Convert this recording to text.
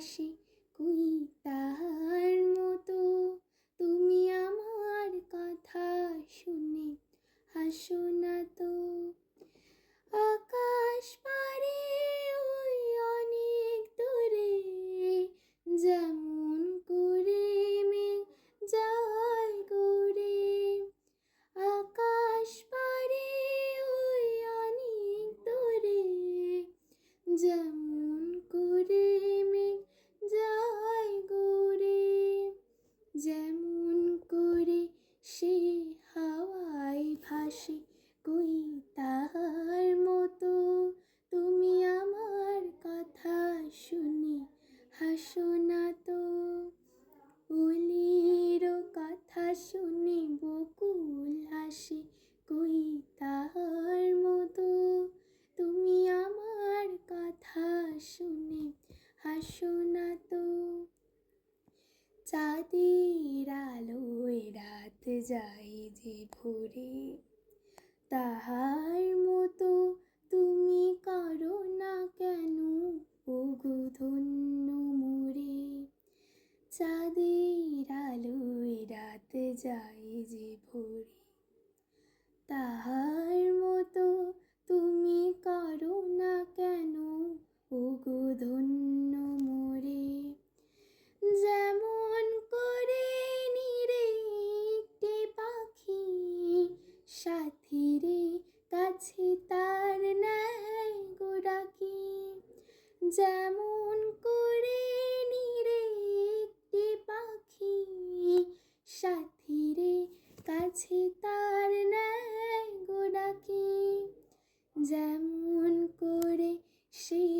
বকুল হাওয়ায় কই তাহার মতো। তুমি আমার কথা শুনে হাসো না তো। অলির কথা শুনে বকুল হাসি কই তাহার মতো। তুমি আমার কথা শুনে হাসো না তো। চাঁদের আলোয় রাত যায় যে ভোরে। তাহার মতো তুমি কারও না কেন? ওগো ধন্য মোরে, চাঁদের আলোয় রাত যায় যে ভোরে। তাহার কাছে তার নাই গোড়াকি যেমন করে নিরে একটি পাখি, সাথিরে কাছে তার নাই গোড়াকি যেমন করে সে